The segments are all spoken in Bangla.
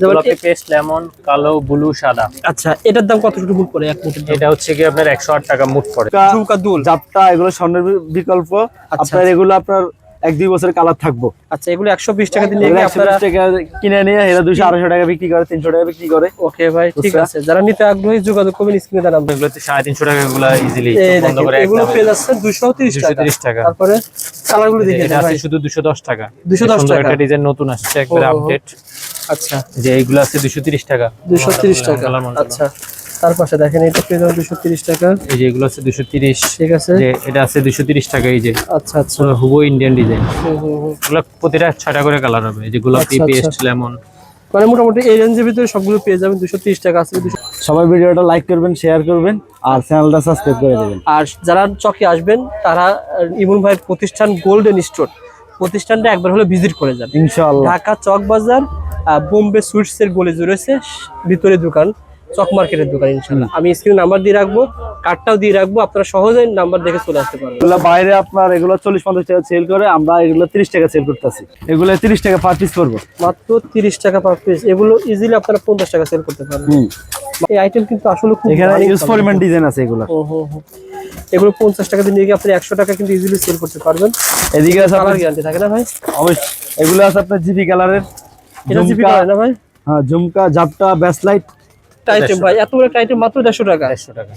যেমন গোলাপি পেস্ট লেমন কালো ব্লু সাদা। আচ্ছা এটার দাম কতটুকু মুট পড়ে এক মুটের এটা হচ্ছে কি আপনার একশো আট টাকা মুট পড়ে। ঝুমকা দুল। জাপটা এগুলো স্বর্ণের বিকল্প। আপনার এগুলো আপনার এক দুই বছর কালার থাকব। আচ্ছা এগুলো একশো বিশ টাকা দিয়ে নিয়ে এগুলো গিয়ে 120 আপনারা টাকা কিনে নিয়ে এরা দুশো আড়াইশো টাকা বিক্রি করে তিনশো টাকা বিক্রি করে। ওকে ভাই ঠিক আছে। যারা নিতে আগ্রহী যোগাযোগ করবেন স্ক্রিনে নাম্বার। এগুলোতে সাড়ে তিনশো টাকা এগুলো ইজিলি এগুলো পেয়ে যাচ্ছে দুশো তিরিশ টাকা। 230 টাকা। তারপরে কালারগুলো দেখে আছে শুধু দুশো দশ টাকা। 210 সুন্দর টাকা। একটা ডিজাইন নতুন আসছে একবারে। আপডেট আচ্ছা। যে এইগুলো আছে দুশো তিরিশ টাকা। দুশো তিরিশ টাকা। আচ্ছা। তার পাশে দেখেন এটা পেয়ে যাবেন দুশো তিরিশ টাকা। এই যে এগুলো আছে দুশো তিরিশ। ঠিক আছে। যে এটা আছে দুশো তিরিশ টাকা এই যে। আচ্ছা আচ্ছা। হুবো ইন্ডিয়ান ডিজাইন। এগুলো প্রতিটা ছয়টা করে কালার হবে। এই যে গোলাপি আচ্ছা, আচ্ছা। পেস্ট লেমন মানে মোটামুটি এই রেঞ্জের ভিতরে সবগুলো পেয়ে যাবেন দুশো তিরিশ টাকা আছে সবাই ভিডিওটা লাইক করবেন শেয়ার করবেন আর চ্যানেলটা সাবস্ক্রাইব করে দেবেন। আর যারা চকে আসবেন তারা ইমন ভাই প্রতিষ্ঠান গোল্ডেন স্টোর প্রতিষ্ঠানটা একবার হলে ভিজিট করে যান। ইনশাআল্লাহ। ঢাকা চক বাজার বোম্বে সুইটস এর গলি রয়েছে ভিতরে দোকান। চক মার্কেটের দোকান ইনশাল্লাহ আমি স্ক্রিনে নাম্বার দিয়ে রাখব কার্ডটাও দিয়ে রাখব আপনারা সহজেই নাম্বার দেখে চলে আসতে পারবেন। এগুলো বাইরে আপনার এগুলো চল্লিশ পঞ্চাশ টাকা সেল করে আমরা এগুলো তিরিশ টাকা সেল করতেছি। এগুলো তিরিশ টাকা পার পিস করব। মাত্র তিরিশ টাকা পার পিস এগুলো ইজিলি আপনারা পঞ্চাশ টাকা সেল করতে পারবেন। এই আইটেম কিন্তু আসলে খুব এখানে ইউজ পরিমাণ ডিজাইন আছে এগুলো। পঞ্চাশ টাকা দিয়ে নিয়ে গিয়ে আপনি একশো টাকা কিন্তু ইজিলি সেল করতে পারবেন। এদিকে আছে কালার গ্যারান্টি থাকে না ভাই? অবশ্যই। এগুলো আছে আপনার জিপি কালারের। এটা জিপি ঝুমকা কালার না ভাই? হ্যাঁ ঝুমকা জাপটা ব্যাসলাইট আইটেম ভাই এত বড় আইটেম মাত্র দেড়শো টাকা। দেড়শো টাকা।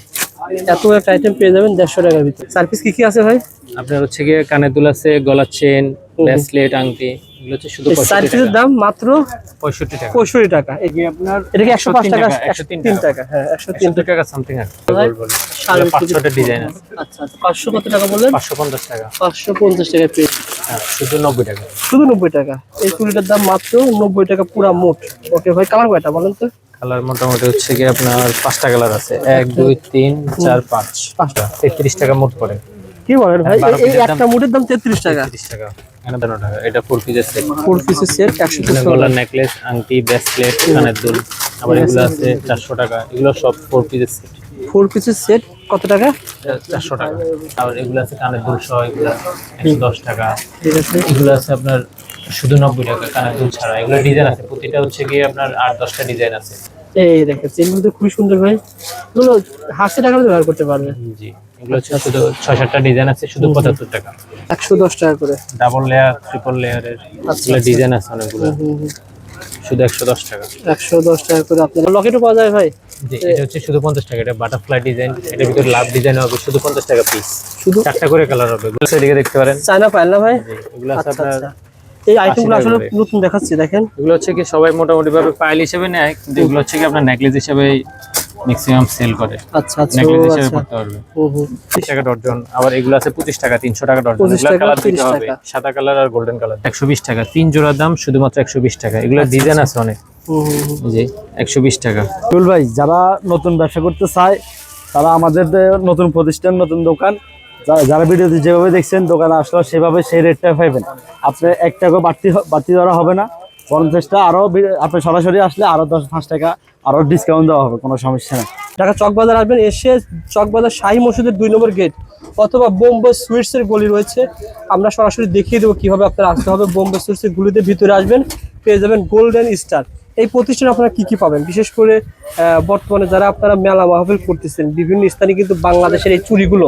এত বড় একটা আইটেম পেয়ে যাবেন দেড়শো টাকার ভিতরে। সার্ভিস কি কি আছে ভাই? আপনার হচ্ছে গিয়ে কানের দুল আছে গলার চেন ব্রেসলেট আংটি এগুলো হচ্ছে শুধু এই পঁয়ষট্টি সার্ভিসের টাকা। দাম মাত্র পঁয়ষট্টি টাকা। পঁয়ষট্টি টাকা। এই কি আপনার এটা কি একশো টাকা? টাকা, একশো 103 তিন টাকা। হ্যাঁ একশো তিন তিন টাকা। সামথিং আছে। সাড়ে এগুলো পাঁচশোটা ডিজাইন আছে। আচ্ছা আচ্ছা। পাঁচশো কত টাকা বললেন? পাঁচশো পঞ্চাশ টাকা। পাঁচশো পঞ্চাশ টাকা পেয়ে হ্যাঁ শুধু নব্বই টাকা। শুধু নব্বই টাকা। এই চুড়িটার দাম মাত্র নব্বই টাকা পুরা মোট। ওকে ভাই কালার কয়টা বলেন তো? কালার মোটামুটি হচ্ছে কি আপনার পাঁচটা কালার আছে। এক দুই তিন চার পাঁচ। পাঁচটা। তেত্রিশ টাকা মোট পড়ে। কি বলেন ভাই? এই- একটা মোটের দাম তেত্রিশ টাকা। তিরিশ টাকা। এখানে তেরো টাকা এটা ফোর পিসের সেট ফোর পিসের সেট নেকলেস আংটি ব্রেসলেট কানের দুল। আবার এগুলো আছে চারশো টাকা। এগুলো সব ফোর পিসের সেট ফোর পিসের সেট কত টাকা? চারশো টাকা। আর এগুলো আছে কানের দুল সহ এগুলো টাকা। ঠিক আছে। এগুলো আছে আপনার শুধু নব্বই টাকা কানের দুল ছাড়া। এগুলো ডিজাইন আছে। প্রতিটা হচ্ছে গিয়ে আপনার আট দশটা ডিজাইন আছে। এই দেখেন চেনগুলো তো খুবই সুন্দর ভাই। এগুলো হাসি টাকা ব্যবহার করতে পারবে। জি। এগুলো হচ্ছে শুধু ছয় সাতটা ডিজাইন আছে শুধু পঁচাত্তর টাকা। একশো দশ টাকা করে। ডাবল লেয়ার ট্রিপল লেয়ারের এগুলো ডিজাইন আছে অনেকগুলো। শুধু একশো দশ টাকা। একশো দশ টাকা করে আপনার লকেটও পাওয়া যায় ভাই। জি এটা হচ্ছে শুধু পঞ্চাশ টাকা। এটা বাটারফ্লাই ডিজাইন এটার ভিতরে লাভ ডিজাইন হবে। শুধু পঞ্চাশ টাকা পিস শুধু চারটা করে কালার হবে। এগুলো এদিকে দেখতে পারেন। চায়না ভাই। এগুলো আছে আপনার এই আইটেমগুলো আসলে নতুন দেখাচ্ছি দেখেন। এগুলো হচ্ছে কি সবাই মোটামুটি ভাবে পাইল হিসেবে নেয় কিন্তু এগুলো হচ্ছে কি আপনার নেকলেস হিসেবে ম্যাক্সিমাম সেল করে। আচ্ছা আচ্ছা নেকলেস হিসেবে আচ্ছা। করতে পারবে। হুম হুম। তিরিশ টাকা ডর্জন আবার এগুলো আছে পঁচিশ টাকা তিনশো টাকা ডর্জন এগুলো কালার দিতে হবে। সাদা কালার আর গোল্ডেন কালার একশো বিশ টাকা তিন জোড়ার দাম শুধুমাত্র একশো বিশ টাকা। এগুলো আচ্ছা, ডিজাইন আছে অনেক। জি একশো বিশ টাকা। টুল ভাই যারা নতুন ব্যবসা করতে চায় তারা আমাদের নতুন প্রতিষ্ঠান নতুন দোকান যারা ভিডিওতে যেভাবে দেখছেন, দোকানে আসলে সেভাবে সেই রেটটা পাইবেন। আপনি এক টাকা বাড়তি বাড়তি দেওয়া হবে না। পঞ্চাশটা আরও আপনি সরাসরি আসলে আরও দশ, পাঁচ টাকা আরও ডিসকাউন্ট দেওয়া হবে, কোনো সমস্যা নেই। ঢাকা চকবাজার আসবেন, এসে চকবাজার শাহী মসজিদের দুই নম্বর গেট অথবা বোম্বে সুইটস এর গলি রয়েছে। আমরা সরাসরি দেখিয়ে দেবো কীভাবে আপনারা আসতে হবে। বোম্বে সুইটস এর গুলিতে ভিতরে আসবেন, পেয়ে যাবেন গোল্ডেন স্টার এই প্রতিষ্ঠানে আপনারা কি কি পাবেন? বিশেষ করে বর্তমানে যারা আপনারা মেলা মাহফিল করতেছেন, বিভিন্ন স্থানে কিন্তু বাংলাদেশের এই চুরিগুলো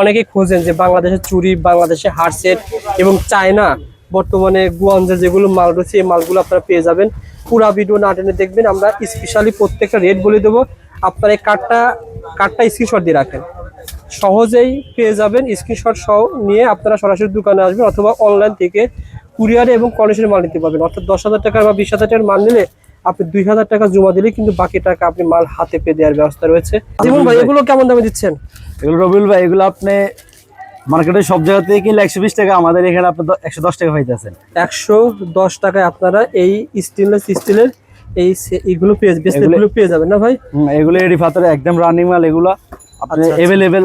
অনেকেই খোঁজেন যে বাংলাদেশের চুরি বাংলাদেশের হার সেট এবং চায়না। বর্তমানে গুয়াঞ্জা যেগুলো মাল রয়েছে, এই মালগুলো আপনারা পেয়ে যাবেন। পুরা ভিডিও না টেনে দেখবেন, আমরা স্পেশালি প্রত্যেকটা রেট বলে দেবো। আপনার এই কার্ডটা কার্ডটা স্ক্রিনশট দিয়ে রাখেন। সহজেই পেয়ে যাবেন স্ক্রিনশট সহ নিয়ে আপনারা সরাসরি দোকানে আসবেন অথবা অনলাইন থেকে কুরিয়ারে এবং কন্ডিশনে মাল নিতে পারবেন। অর্থাৎ দশ হাজার টাকা বা বিশ হাজার টাকার মাল নিলে আপনি দুই হাজার টাকা জমা দিলে কিন্তু বাকি টাকা আপনি মাল হাতে পেয়ে দেওয়ার ব্যবস্থা রয়েছে। ভাই এগুলো কেমন দামে দিচ্ছেন? এগুলো রবিউল ভাই এগুলো আপনি মার্কেটে সব জায়গা থেকে কিনলে একশো বিশ টাকা আমাদের এখানে আপনি একশো দশ টাকা পাইতেছেন। একশো দশ টাকায় আপনারা এই স্টেনলেস স্টিলের এই এইগুলো পেয়ে এগুলো পেয়ে যাবেন না ভাই? এগুলো এডি ফাতারে একদম রানিং মাল এগুলো। আপনি আচ্ছা, আচ্ছা। এভেলেবেল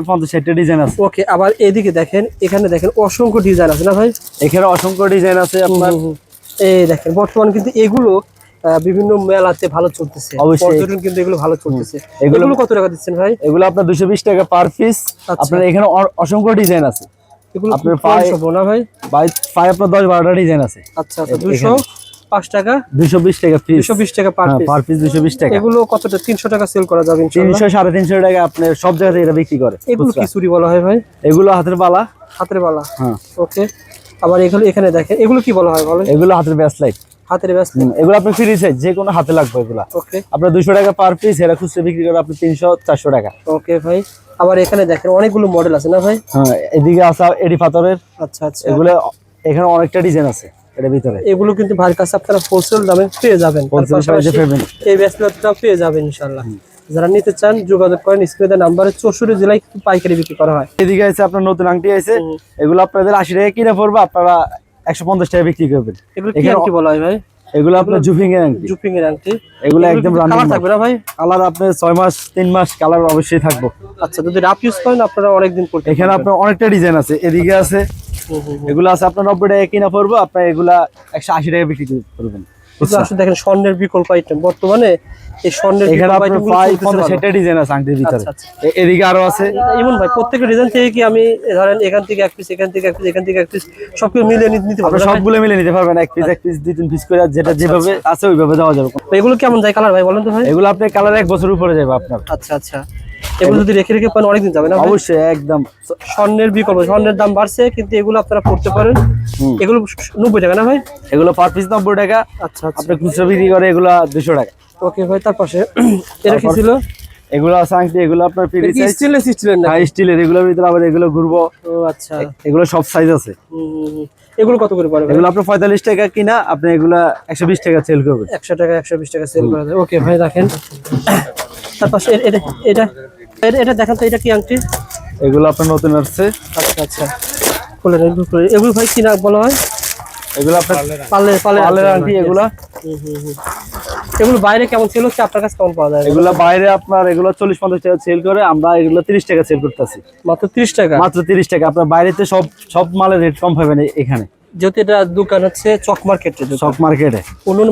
ডিজাইন আছে। ওকে আবার এদিকে দেখেন এখানে দেখেন অসংখ্য ডিজাইন আছে না ভাই? এখানে অসংখ্য ডিজাইন আছে আপনার। এই দেখেন বর্তমান কিন্তু এগুলো বিভিন্ন মেলাতে ভালো চলতেছে। অবশ্যই। পর্যটন কিন্তু এগুলো ভালো চলতেছে। এগুলো- কত টাকা দিচ্ছেন ভাই? এগুলো আপনার দুশো বিশ টাকা পার পিস আচ্ছা। আপনার এখানে অসংখ্য ডিজাইন আছে। এগুলো আপনার আপনার পায়ে- পায়ে না ভাই? পায়ে আপনার দশ বারোটা ডিজাইন আছে। আচ্ছা আচ্ছা দুশো পাঁচ টাকা? বিশ টাকা পিস দুশো বিশ টাকা পার পার পিস দুইশো বিশ টাকা। এগুলো কতটা? তিনশো টাকা সেল করা যাবে তিনশো সাড়ে তিনশো টাকা আপনার সব জায়গা থেকে এটা বিক্রি করে। এগুলো কি চুরি বলা হয় ভাই। এগুলো হাতের বালা। হাতের বালা। হ্যাঁ। ওকে। আবার এগুলো এখানে দেখেন। এগুলো কি বলা হয় বলে এগুলো হাতের ব্যাস লাইট হাতের ব্যস্ত। এগুলো আপনি ফ্রি সাইজ যে কোনো হাতে লাগবে এগুলো। ওকে আপনার দুশো টাকা পার পিস এরা খুচরা বিক্রি করে আপনি তিনশো চারশো টাকা। ওকে ভাই। আবার এখানে দেখেন অনেকগুলো মডেল আছে না ভাই? হ্যাঁ এদিকে এডি পাথরের। আচ্ছা আচ্ছা। এগুলো এখানে অনেকটা ডিজাইন আছে ভিতরে। এগুলো কিন্তু কাছে আপনারা হোলসেল দামে পেয়ে যাবেন। এই পেয়ে যাবেন ইনশাল্লাহ যারা নিতে চান যোগাযোগ করেন স্ক্রিনের নাম্বারে চৌষট্টি জেলায় পাইকারি বিক্রি করা হয়। এদিকে আছে আপনার নতুন আংটি আছে এগুলো আপনাদের আশি টাকা কিনে পড়বে আপনারা একশো পঞ্চাশ টাকা বিক্রি করবেন। এগুলো কি বলা হয় ভাই? এগুলো আপনার জুফিং এর আংটি। জুপিং এর আংটি। এগুলো একদম রানিং কালার থাকবে না ভাই? কালার আপনার ছয় মাস তিন মাস কালার অবশ্যই থাকব। আচ্ছা যদি রাফ ইউজ করেন আপনারা অনেকদিন করতে এখানে আপনার অনেকটা ডিজাইন আছে। এদিকে আছে। এগুলো আছে আপনার নব্বই টাকা কিনা পড়ব আপনার এগুলা একশো আশি টাকা বিক্রি করবেন। আসলে দেখেন স্বর্ণের বিকল্প আইটেম বর্তমানে এই স্বর্ণের ডিজাইন আছে আংটির ভিতরে। আচ্ছা, আচ্ছা। এ- এদিকে আরও আছে। ইমন ভাই প্রত্যেকটা ডিজাইন থেকে কি আমি ধরেন এখান থেকে এক পিস এখান থেকে এক পিস এখান থেকে এক পিস সব মিলিয়ে নিতে পারব সবগুলো পারবেন এক পিস এক পিস দুই তিন পিস করে যেটা যেভাবে আছে ওইভাবে দেওয়া যাবে। এগুলো কেমন যায় কালার ভাই বলেন তো ভাই। এগুলো আপনার কালার এক বছর উপরে যাবে আপনার। আচ্ছা আচ্ছা। এগুলো যদি রেখে রেখে পান অনেকদিন যাবে না অবশ্যই একদম। স্বর্ণের বিকল্প স্বর্ণের দাম বাড়ছে কিন্তু এগুলো আপনারা পড়তে পারেন। এগুলো নব্বই টাকা না ভাই? এগুলো পার পিস নব্বই টাকা। আচ্ছা আচ্ছা। আপনি খুচরা বিক্রি করে এগুলো দুশো টাকা। ওকে ভাই তার পাশে। এটা কি ছিল? এগুলো আপনার সাইজ স্টিলের স্টিলের না স্টিলের এগুলোর ভিতরে আবার এগুলো ঘুরবো। ও আচ্ছা। এগুলো সব সাইজ আছে। এগুলো কত করে পড়বে? এগুলো আপনার পঁয়তাল্লিশ টাকা কিনা আপনি এগুলা একশো বিশ টাকা সেল করবেন। একশো টাকা একশো বিশ টাকা সেল করা যায় ওকে ভাই রাখেন। তার পাশে এটা এটা এটা- দেখান তো এটা কি আংটি? এগুলো আপনার নতুন আসছে। আচ্ছা আচ্ছা। খুলে এগুলো ভাই কি না বলা হয়? এগুলো আপনার পালে পালে পালের আংটি। এগুলো। হুম, হুম, হুম। এগুলো বাইরে কেমন ছিল? কি আপনার কাছে কেমন পাওয়া যায়? এগুলো বাইরে আপনার এগুলো চল্লিশ পঞ্চাশ টাকা সেল করে। আমরা এগুলো তিরিশ টাকা সেল করতেছি। মাত্র তিরিশ টাকা? মাত্র তিরিশ টাকা। আপনার বাইরেতে সব সব মালের রেট কম পাবেন এ- এখানে। দোকান হচ্ছে চক মার্কেটে। সব মার্কেটে।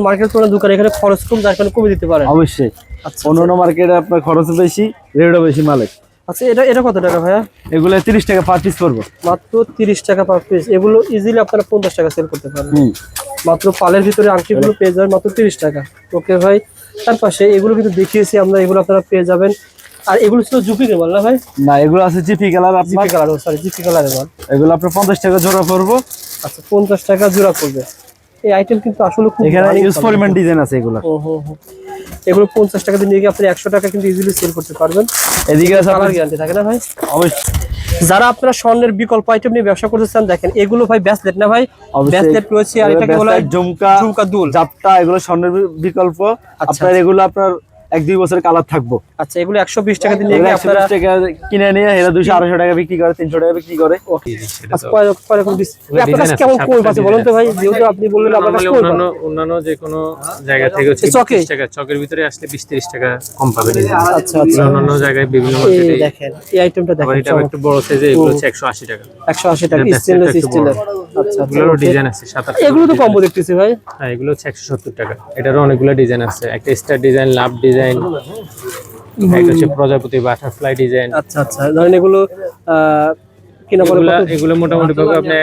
মার্কেট কোনো দোকান এখানে খরচ কম যার কারণে কমে দিতে পারে অবশ্যই। আচ্ছা। অন্য মার্কেটে আপনার খরচ বেশি রেটও বেশি মালের। আচ্ছা এটা এটা কত টাকা ভাইয়া? এগুলো তিরিশ টাকা পার পিস পড়ব। মাত্র তিরিশ টাকা পার পিস এগুলো ইজিলি আপনারা পঞ্চাশ টাকা সেল করতে পারবেন মাত্র পালের ভিতরে আংটিগুলো পেয়ে যাবেন মাত্র তিরিশ টাকা। ওকে ভাই তার পাশে এগুলো কিন্তু দেখিয়েছি আমরা এগুলো আপনারা পেয়ে যাবেন। আর এগুলো ছিল জুপি মাল না ভাই? না এগুলো আছে জিপি কালার আপনার? G P colour sorry G P কালারের মাল এগুলো আপনার পঞ্চাশ টাকা জোড়া পড়ব। আচ্ছা পঞ্চাশ টাকা জোড়া পড়বে। এই আইটেম কিন্তু আসলে খুব এখানে ইউজ। পরিমাণ ডিজাইন আছে এগুলো। হুম। এগুলো পঞ্চাশ টাকা দিয়ে নিয়ে গিয়ে আপনি একশো টাকা কিন্তু ইজিলি সেল করতে পারবেন। এদিকে কালার আপনার গ্যারান্টি থাকে না ভাই? অবশ্যই। যারা আপনারা স্বর্ণের বিকল্প আইটেম নিয়ে ব্যবসা করতে চান দেখেন এগুলো ভাই ব্যাসলেট না ভাই। ব্যাসলেট রয়েছে আর এটাকে বলা হয় ঝুমকা ঝুমকা দুল। জাপটা এগুলো স্বর্ণের বিকল্প। আপনার এগুলো আপনার এক দুই বছর কালার থাকব। আচ্ছা এগুলো একশো বিশ টাকা দিয়ে নিয়ে এগুলো গিয়ে একশো আপনারা বিশ টাকা কিনে নিয়ে এরা দুশো আড়াইশো টাকা বিক্রি করে তিনশো টাকা বিক্রি করে। আচ্ছা, কেমন বলুন তো ভাই? যেহেতু আপনি বললেন অন্যান্য অন্যান্য যে কোনো জায়গা থেকে চকে? টাকা চকের ভিতরে আসলে বিশ তিরিশ টাকা কম পাবেন আচ্ছা আচ্ছা। অন্যান্য জায়গায় বিভিন্ন এই দেখেন এই আইটেমটা দেখেন এটা একটু বড় সাইজে এগুলো হচ্ছে একশো আশি টাকা। একশো আশি টাকা স্টেনলেস স্টিলের আচ্ছা আচ্ছা, ডিজাইন আছে সাত এগুলো তো কম্বো দেখতেছি ভাই। হ্যাঁ এগুলো হচ্ছে একশো সত্তর টাকা। এটারও অনেকগুলো ডিজাইন আছে। একটা স্টার ডিজাইন লাভ ডিজাইন একটা হচ্ছে প্রজাপতি বাটারফ্লাই ডিজাইন আচ্ছা আচ্ছা। ধরেন এগুলো আহ, কিনা পরে এগুলো মোটামুটি ভাবে আপনি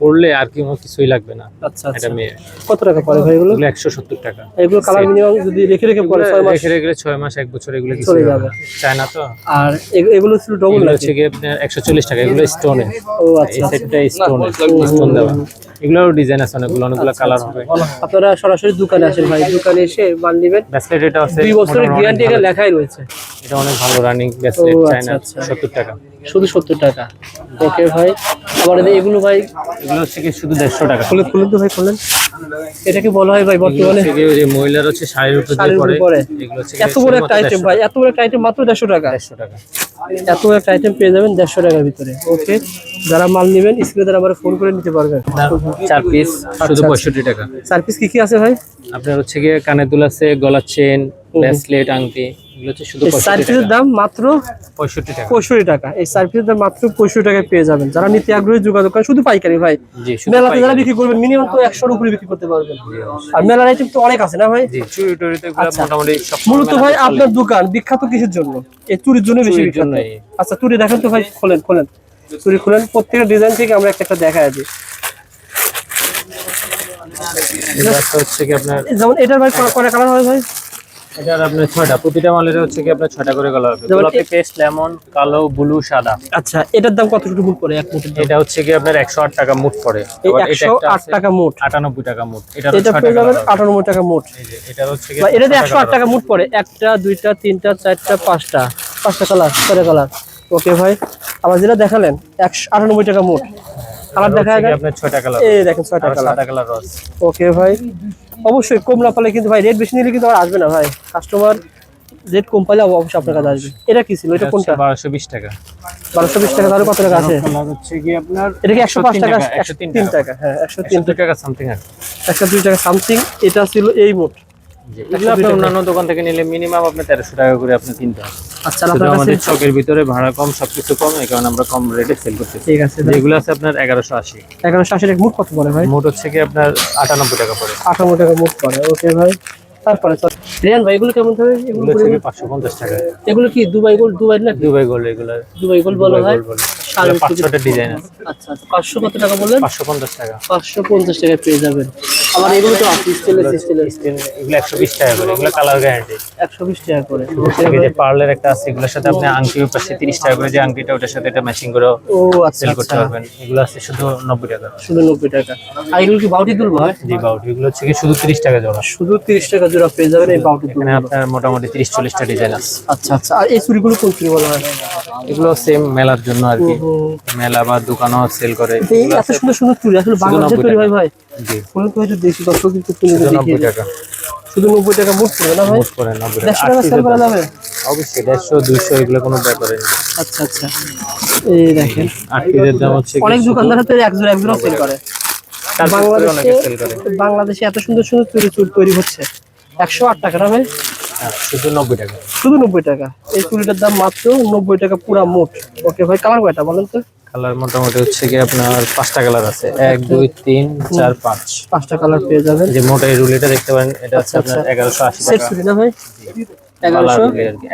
পড়লে আর কি কিছুই লাগবে না। আচ্ছা আচ্ছা। এটা মেয়ে কত টাকা পড়ে ভাই এগুলো? এগুলো একশো সত্তর টাকা। এগুলো কালার মিনিমাম যদি রেখে রেখে পরে ছয় মাস রেখে রেখে ছয় মাস এক বছর এগুলো কিছু যাবে। তো। আর এগুলো ছিল ডবল হচ্ছে কি আপনার একশো চল্লিশ টাকা এগুলো স্টোনে ও আচ্ছা সেটটা স্টোন স্টোন দেওয়া এগুলোর ডিজাইন আছে অনেকগুলো অনেকগুলো কালার হবে। আপনারা সরাসরি দোকানে আসেন ভাই। দোকানে এসে মাল নেবেন। ব্যাসলেট এটা আছে দুই বছরের গ্যারান্টি ভালো। লেখাই রয়েছে। এটা অনেক ভালো রানিং ব্যাসলেট চায়না আচ্ছা, আচ্ছা। সত্তর টাকা। শুধু সত্তর টাকা। ওকে ভাই আবার এগুলো ভাই এগুলো হচ্ছে কি শুধু দেড়শো টাকা। খুলে খুলে তো ভাই খুললেন। এটাকে বলা হয় ভাই বর্তমানে? মহিলার হচ্ছে শাড়ির উপর পরে। এত বড় একটা আইটেম ভাই এত বড় একটা আইটেম মাত্র দেড়শো টাকা। দেড়শো টাকা। এত একটা আইটেম পেয়ে যাবেন দেড়শো টাকার ভিতরে। ওকে যারা মাল নেবেন স্ক্রিনে দ্বারা আমার ফোন করে নিতে পারবেন। চার পিস শুধু আচ্ছা। পঁয়ষট্টি টাকা। চার পিস কি কি আছে ভাই? আপনার হচ্ছে গিয়ে কানের দুল আছে গলার চেন ব্রেসলেট আংটি এগুলো হচ্ছে শুধু টাকা। দাম মাত্র পঁয়ষট্টি টাকা। পঁয়ষট্টি টাকা। এই চার পিসের দাম মাত্র পঁয়ষট্টি টাকায় পেয়ে যাবেন। যারা নিতে আগ্রহী যোগাযোগ করেন শুধু পাইকারি ভাই। জি শুধু মেলাতে যারা বিক্রি করবেন মিনিমাম তো একশোর উপরে বিক্রি করতে পারবেন। আর মেলার আইটেম তো অনেক আছে না ভাই? জি চুরি টুরিতে এগুলো আচ্ছা। মোটামুটি সব মূলত ভাই আপনার দোকান বিখ্যাত কিসের জন্য? এই চুরির জন্য বেশি বিখ্যাত। আচ্ছা চুরি দেখেন তো ভাই খোলেন খোলেন। চুরি খোলেন। প্রত্যেকটা ডিজাইন থেকে আমরা একটা একটা দেখা দিই। এগুলো আছে হচ্ছে কি আপনার যেমন এটার ভাই কটা কালার হয় ভাই? এটার আপনার ছয়টা। প্রতিটা মালের হচ্ছে কি আপনার ছয়টা করে কালার হবে। গোলাপি পেস্ট লেমন কালো ব্লু সাদা। আচ্ছা এটার দাম কতটুকু মুট পড়ে? এক দাম। এটা হচ্ছে কি আপনার একশো আট টাকা মুট পড়ে। এই এটা টাকা মুট? আটানব্বই টাকা মুট। এটা এটা পেয়ে যাবেন আটানব্বই টাকা মুট। এটা হচ্ছে কি এটাতে ছয়টা একশো আট colour টাকা মুট পড়ে। একটা দুইটা তিনটা চারটা পাঁচটা। পাঁচটা কালার ছয়টা কালার ওকে ভাই। আবার যেটা দেখালেন একশো আটানব্বই টাকা মুট। কালার দেখা হচ্ছে যায় আপনার ছয়টা কালার এই দেখেন ছয়টা আর কালার সাদা কালার রস ওকে ভাই। অবশ্যই কম না পালে কিন্তু ভাই রেট বেশি নিলে কিন্তু আর আসবে না ভাই। কাস্টমার রেট কম পাইলে অবশ্যই আপনার কাছে আসবে। এটা কি ছিল? এটা কোনটা? বারোশো বিশ টাকা। বারোশো বিশ টাকা তাহলে কত টাকা আছে? হচ্ছে কি আপনার এটা কি একশো পাঁচ টাকা? একশো 103 তিন টাকা। টাকা হ্যাঁ একশো তিন টাকা। সামথিং আছে একশো দুই টাকা সামথিং এটা ছিল এই মোট। এগুলো আপনার অন্যান্য দোকান থেকে নিলে মিনিমাম আপনার তেরোশো টাকা করে আপনি কিনতে হবে আচ্ছা শুধু আপনার কাছে আমাদের চকের ভিতরে ভাড়া কম সবকিছু কম এই কারণে আমরা কম রেটে সেল করতেছি। ঠিক আছে যেগুলো আছে আপনার এগারোশো আশি। এগারোশো আশি মুট কত পড়ে ভাই? মোট হচ্ছে কি আপনার আটানব্বই টাকা পড়ে। আঠারো টাকা মুট পড়ে ওকে ভাই। তারপরে রিয়ান ভাই এগুলো কেমন হবে এগুলো পাঁচশো পঞ্চাশ টাকা। এগুলো কি দুবাই গোল্ড দুবাই না দুবাই গোল্ড এগুলো। দুবাই গোল্ড বলা হয় সাড়ে ডিজাইন আছে। আচ্ছা আচ্ছা। পাঁচশো কত টাকা বললেন? পাঁচশো পঞ্চাশ টাকা। পাঁচশো পঞ্চাশ টাকায় পেয়ে যাবেন। আবার এগুলো তো আছে স্টিলের স্টিলের এগুলো একশো বিশ টাকা করে। এগুলো কালার গ্যারান্টি একশো বিশ টাকা করে। এই যে পার্লের একটা আছে এগুলোর সাথে আপনি পাশে তিরিশ টাকা করে যে আংটিটা ওটার সাথে এটা ম্যাচিং করে ও আচ্ছা সেল করতে পারবেন। এগুলো আছে শুধু নব্বই টাকা। শুধু নব্বই টাকা। আর এগুলো কি বাউটি দুল ভাই জি বাউটি এগুলো হচ্ছে কি শুধু তিরিশ টাকা জোড়া। শুধু তিরিশ টাকা জোড়া পেয়ে যাবেন এই বাউটি এখানে আপনার মোটামুটি তিরিশ চল্লিশটা ডিজাইন আছে। আচ্ছা আচ্ছা। আর এই কোন বলা হয়? এগুলো সেম মেলার জন্য আর কি। মেলা বা দোকানও সেল করে। এত সুন্দর সুন্দর চুড়ি আসলে বাংলাদেশে 90 তৈরি হয় ভাই। ফোনে তো হয়তো দেখি দর্শক কিন্তু তুলে দেখিয়ে টাকা। শুধু নব্বই টাকা মুট পড়বে না ভাই? মোট করে নব্বই দেড়শো টাকা টাকা সেল করা যাবে? অবশ্যই দেড়শো দুইশো এগুলো কোনো ব্যাপারে আচ্ছা আচ্ছা। এই দেখেন। আট পিসের দাম হচ্ছে অনেক দোকানদার তো এক জোড়া এক জোড়া সেল করে করে বাংলাদেশে অনেকে সেল করে। বাংলাদেশে এত সুন্দর সুন্দর চুড়ি চুড়ি তৈরি হচ্ছে। একশো আট টাকা না ভাই? শুধু নব্বই টাকা। শুধু নব্বই টাকা। এই চুড়িটার দাম মাত্র নব্বই টাকা পুরা মোট। ওকে ভাই কালার কয়টা বলেন তো? কালার মোটামুটি হচ্ছে কি আপনার পাঁচটা কালার আছে। এক দুই তিন চার পাঁচ। পাঁচটা কালার পেয়ে যাবেন। যে মোটা এই রুলিটা দেখতে পারেন এটা হচ্ছে আচ্ছা, আপনার এগারোশো আশি সেট টাকা। না ভাই?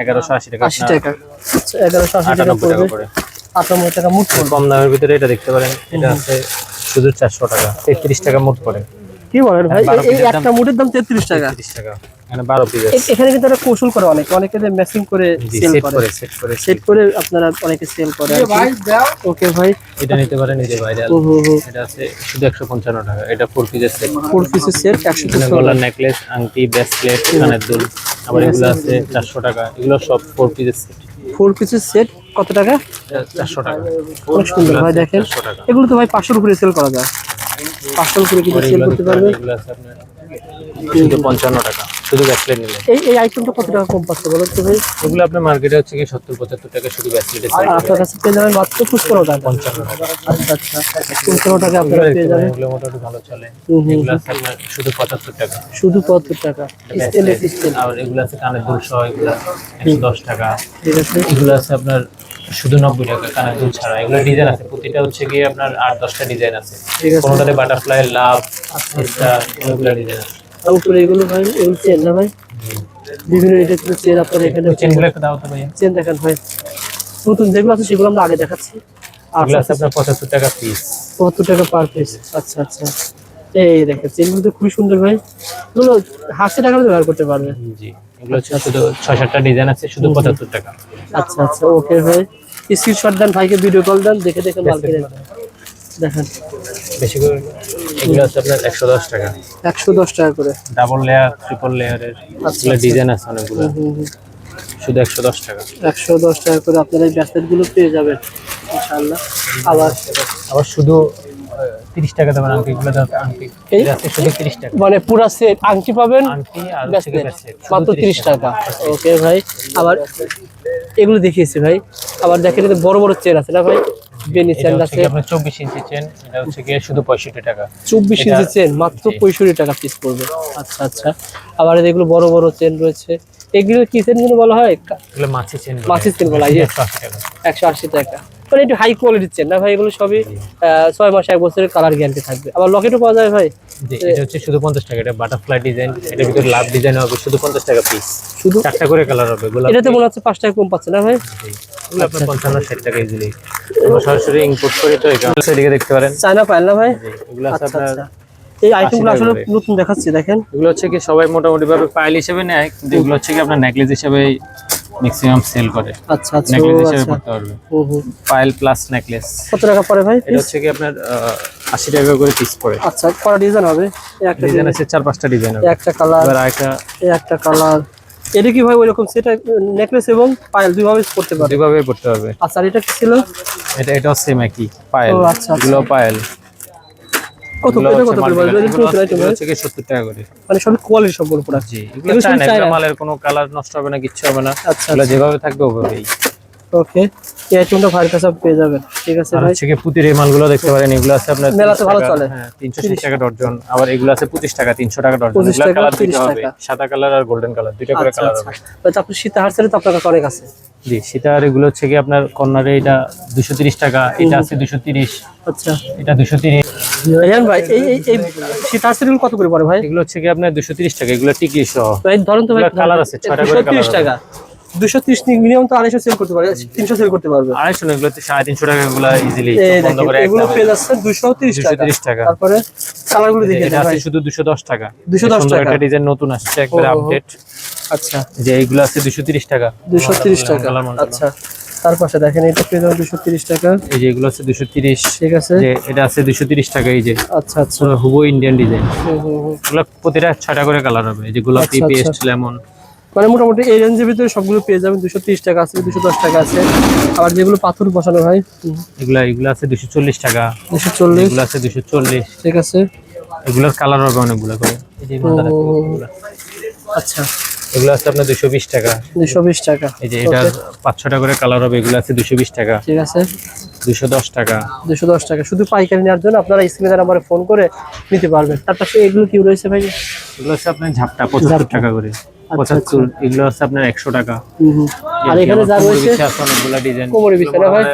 এগারোশো? আশি টাকা আশি টাকা। আচ্ছা এগারোশো আশি টাকা পড়বে। আটানব্বই টাকা মোট কম দামের ভিতরে এটা দেখতে পারেন এটা আছে শুধু চারশো টাকা তেত্রিশ টাকা মোট পড়ে। কি বলেন ভাই? এই- একটা মুটের দাম তেত্রিশ টাকা। তিরিশ টাকা। এখানে বারো পিস এখানে কিন্তু একটা কৌশল করে অনেকে। অনেকে ম্যাচিং করে সেল সেট করে। সেট করে সেট করে আপনারা অনেকে সেল করে ওকে ভাই এটা নিতে পারেন এই যে ভাইরাল ও হো হো এটা আছে শুধু একশো পঞ্চান্ন টাকা। এটা ফোর পিসের সেট ফোর পিসের সেট গলার নেকলেস আংটি ব্রেসলেট কানের দুল। আবার এগুলো আছে চারশো টাকা। এগুলো সব ফোর পিসের সেট ফোর পিসের সেট কত টাকা? চারশো টাকা। অনেক সুন্দর ভাই দেখেন। এগুলো তো ভাই পাঁচশোর উপরে সেল করা যায়। পাঁচশোর উপরে আর সেল করতে পারবে। এগুলো আছে আপনার। টাকা। শুধু নিলে এই এই আইটেমটা কত টাকা কম পাচ্ছে এগুলো আপনার মার্কেটে হচ্ছে কি সত্তর পঁচাত্তর টাকা শুধু আর আপনার কাছে পেয়ে যাবেন মাত্র পঁচপন্ন টাকা। পঞ্চান্ন আচ্ছা আচ্ছা। পঁচপন্ন টাকা আপনারা পেয়ে যাবেন। এগুলো মোটামুটি ভালো চলে। এগুলো আছে আপনার শুধু পঁচাত্তর টাকা। শুধু পঁচাত্তর টাকা। স্টিল আর এগুলো আছে কানের দুল এগুলো একশো দশ টাকা। ঠিক আছে। এগুলো আছে আপনার শুধু নব্বই টাকা কানের দুল ছাড়া। এগুলো ডিজাইন আছে। প্রতিটা হচ্ছে গিয়ে আপনার আট দশটা ডিজাইন আছে। কোনোটাতে বাটারফ্লাই লাভ স্টার এগুলো ডিজাইন আছে। উপরে এগুলো ভাই এগুলো চেন না ভাই? বিভিন্ন কিন্তু চেন আপনারা এখানে চেনগুলো একটু দাও তো ভাইয়া। চেন দেখেন ভাই। নতুন যেগুলো আছে সেগুলো আমরা আগে দেখাচ্ছি। আছে আপনার পঁচাত্তর টাকা পিস পঁচাত্তর টাকা পার পিস আচ্ছা আচ্ছা। এই দেখেন চেনগুলো তো খুবই সুন্দর ভাই। এগুলো হাসি টাকা ব্যবহার করতে পারবে। জি এগুলো হচ্ছে শুধু ডিজাইন আছে শুধু টাকা। আচ্ছা আচ্ছা ওকে ভাই। স্ক্রিনশট দেন ভাইকে ভিডিও কল দেন দেখে দেখে মাল কিনে নেন। দেখেন। বেশি করে এগুলো আছে আপনার একশো দশ টাকা। একশো দশ টাকা করে। ডাবল লেয়ার ট্রিপল লেয়ারের ডিজাইন আছে অনেকগুলো। শুধু একশো দশ টাকা। একশো দশ টাকা করে আপনারা এই ব্যাসলেটগুলো পেয়ে যাবেন ইনশাআল্লাহ। আবার আবার শুধু তিরিশ টাকা দেবেন আংটি দেবেন আংটি? আছে শুধু তিরিশ টাকা। মানে পুরা সেট আংটি পাবেন আংটি আর মাত্র তিরিশ টাকা। ওকে ভাই আবার এগুলো দেখিয়েছি ভাই। আবার দেখেন বড় বড় চেন আছে না ভাই? বেনি চেন আছে। গিয়ে আপনার চব্বিশ ইঞ্চি চেন এটা হচ্ছে গিয়ে শুধু পঁয়ষট্টি টাকা। চব্বিশ এটা- ইঞ্চি চেন মাত্র জি। পঁয়ষট্টি টাকা পিস পড়বে। আচ্ছা আচ্ছা। আবার এগুলো বড় বড় চেন রয়েছে। এগুলো কি চেনগুলো বলা হয়? এগুলো মাছি চেন মাছি চেন বলা হয়, একশো আশি টাকা। একশো আশি টাকা। মানে একটু হাই কোয়ালিটির চেন। না ভাই এগুলো সবই ছয় মাস এক বছরের কালার গ্যারান্টি থাকবে। আবার লকেটও পাওয়া যায় ভাই। এটা হচ্ছে শুধু পঞ্চাশ টাকা এটা বাটারফ্লাই ডিজাইন এটার ভিতরে লাভ ডিজাইন হবে শুধু পঞ্চাশ টাকা পিস শুধু? চারটা করে কালার হবে এটাতে মনে হচ্ছে পাঁচ টাকা কম পাচ্ছে না ভাই? আপনার পঞ্চান্ন ষাট টাকা ইজিলি সরাসরি ইম্পোর্ট করি তো এখানে এদিকে দেখতে পারেন। চায়না পাইল না ভাই? এগুলো আচ্ছা আপনার আচ্ছা। এই আইটেমগুলো আসলে নতুন দেখাচ্ছি দেখেন। এগুলো হচ্ছে কি সবাই মোটামুটি ভাবে পাইল হিসেবে নেয় কিন্তু এগুলো হচ্ছে কি আপনার নেকলেস হিসেবে ম্যাক্সিমাম সেল করে। আচ্ছা আচ্ছা নেকলেস হিসেবে আচ্ছা। পড়তে পারবে। হুম। পাইল প্লাস নেকলেস কত টাকা পড়ে ভাই এটা হচ্ছে কি আপনার আহ, আশি টাকা করে পিস পড়ে। আচ্ছা কটা ডিজাইন হবে? একটা ডিজাইন আছে চার পাঁচটা ডিজাইন এই একটা কালার আরেকটা এই একটা কালার এটা কি ভাই ওইরকম সেটা নেকলেস এবং পায়েল দুইভাবে করতে পারে দুইভাবে পড়তে পারবে আচ্ছা এটা কি ছিল? এটা এটাও সেম একই পায়েল ও, আচ্ছা, আচ্ছা। এগুলো পায়েল কত এটা করে টাকা করে। মানে সব কোয়ালিটি সম্পূর্ণ প্রোডাক্ট জি এগুলো এগুলো চায়না মালের কোনো কালার নষ্ট হবে না কিচ্ছু হবে না। আচ্ছা এগুলো যেভাবে থাকবে ওভাবেই। ওকে। এই আইটেমটা ভাইয়ের কাছে পেয়ে যাবেন। ঠিক আছে ভাই? হচ্ছে কি পুতির এই মালগুলো দেখতে পারেন এগুলো আছে আপনার মেলাতে 30 ভালো চলে। হ্যাঁ তিনশো ষাট টাকা ডর্জন আবার এগুলো আছে পঁচিশ টাকা তিনশো টাকা ডর্জন 25 এগুলো কালার 30 হবে। সাদা কালার আর গোল্ডেন কালার দুইটা করে আচ্ছা কালার আচ্ছা। হবে। তো আপনি সীতা হারসেলে তো আপনার কাছে অনেক আছে। জি এগুলো হচ্ছে কি আপনার কর্নারে এটা দুশো তিরিশ টাকা এটা আছে দুশো তিরিশ। আচ্ছা। এটা দুশো তিরিশ। ভাই এই এই এই কত করে পড়ে ভাই? এগুলো হচ্ছে কি আপনার দুশো তিরিশ টাকা এগুলো টিকি সহ। তো এই ধরুন তো ভাই colour আছে, ছয়টা করে দুশো তিরিশ টাকা। দুশো তিরিশ মিনিমাম তো আড়াইশো সেল করতে তিনশো সেল করতে পারবে। আড়াইশো এগুলো সাড়ে তিনশো টাকা এগুলো ইজিলি এই বন্ধ দেখেন করে এগুলো পেয়ে যাচ্ছে দুশো তিরিশ টাকা। 230 টাকা। তারপরে কালারগুলো দেখে আছে শুধু দুশো দশ টাকা। 210 সুন্দর টাকা। একটা ডিজাইন নতুন আসছে একবারে। আপডেট আচ্ছা। যে এইগুলো আছে দুশো তিরিশ টাকা। দুশো তিরিশ টাকা। আচ্ছা। তার পাশে দেখেন এটা পেয়ে যাবেন দুশো তিরিশ টাকা। এই যে এগুলো আছে দুশো তিরিশ। ঠিক আছে। যে এটা আছে দুশো তিরিশ টাকা এই যে। আচ্ছা আচ্ছা। হুবো ইন্ডিয়ান ডিজাইন। এগুলো প্রতিটা ছয়টা করে কালার হবে। এই যে গোলাপি আচ্ছা, পেস্ট। লেমন। মানে মোটামুটি এই রেঞ্জের ভিতরে সবগুলো পেয়ে যাবেন। দুশো তিরিশ টাকা আছে দুশো দশ টাকা আছে। আবার যেগুলো পাথর বসানো হয় এগুলা এগুলো আছে দুশো চল্লিশ টাকা। দুশো চল্লিশ। এগুলো আছে দুশো চল্লিশ। ঠিক আছে। এগুলোর কালার হবে অনেকগুলো করে। আচ্ছা। এগুলো আছে আপনার দুশো বিশ টাকা। দুশো বিশ টাকা। এই যে এটা করে কালার হবে এগুলো আছে দুশো বিশ টাকা। ঠিক আছে। দুশো দশ টাকা। দুশো দশ টাকা। শুধু পাইকারি নেওয়ার জন্য আপনারা স্ক্রিনে ফোন করে নিতে পারবেন। তার পাশে এগুলো কি রয়েছে ভাই? এগুলো হচ্ছে আপনার ঝাপটা পঁচাত্তর টাকা করে। পঁচাত্তর এগুলো আছে আপনার একশো টাকা। আর এখানে যা রয়েছে অনেকগুলো ডিজাইন কোমরে বিছে না ভাই?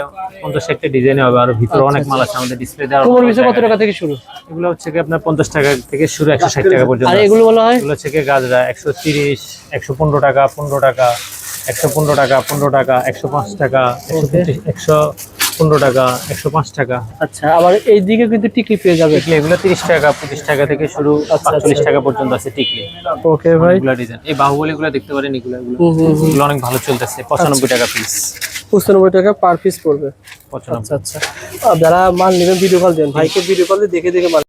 পঞ্চাশ একটা ডিজাইন হবে আর ভিতরে অনেক মাল আছে আমাদের ডিসপ্লে দেওয়ার কোমর পিছু কত টাকা থেকে শুরু? এগুলো হচ্ছে কি আপনার পঞ্চাশ টাকা থেকে শুরু একশো ষাট টাকা পর্যন্ত আর এগুলো বলা হয়? এগুলো হচ্ছে কি গাজরা একশো তিরিশ একশো পনেরো টাকা পনেরো টাকা একশো পনেরো টাকা পনেরো টাকা একশো পাঁচ টাকা একশো একশো পনেরো টাকা একশো পাঁচ টাকা। আচ্ছা আবার এই দিকে কিন্তু টিকলি পেয়ে যাবে। টিকলি এগুলো তিরিশ টাকা পঁচিশ টাকা থেকে শুরু পাঁচচল্লিশ টাকা পর্যন্ত আছে টিকলি। ওকে ভাই। ডিজাইন এই বাহুবলী গুলো দেখতে পারেন এগুলো অনেক ভালো চলতেছে পঁচানব্বই টাকা পিস পঁচানব্বই টাকা পার পিস পড়বে। আচ্ছা আচ্ছা। যারা মাল নেবেন ভিডিও কল দেন। ভাইকে ভিডিও কল দিয়ে দেখে দেখে মাল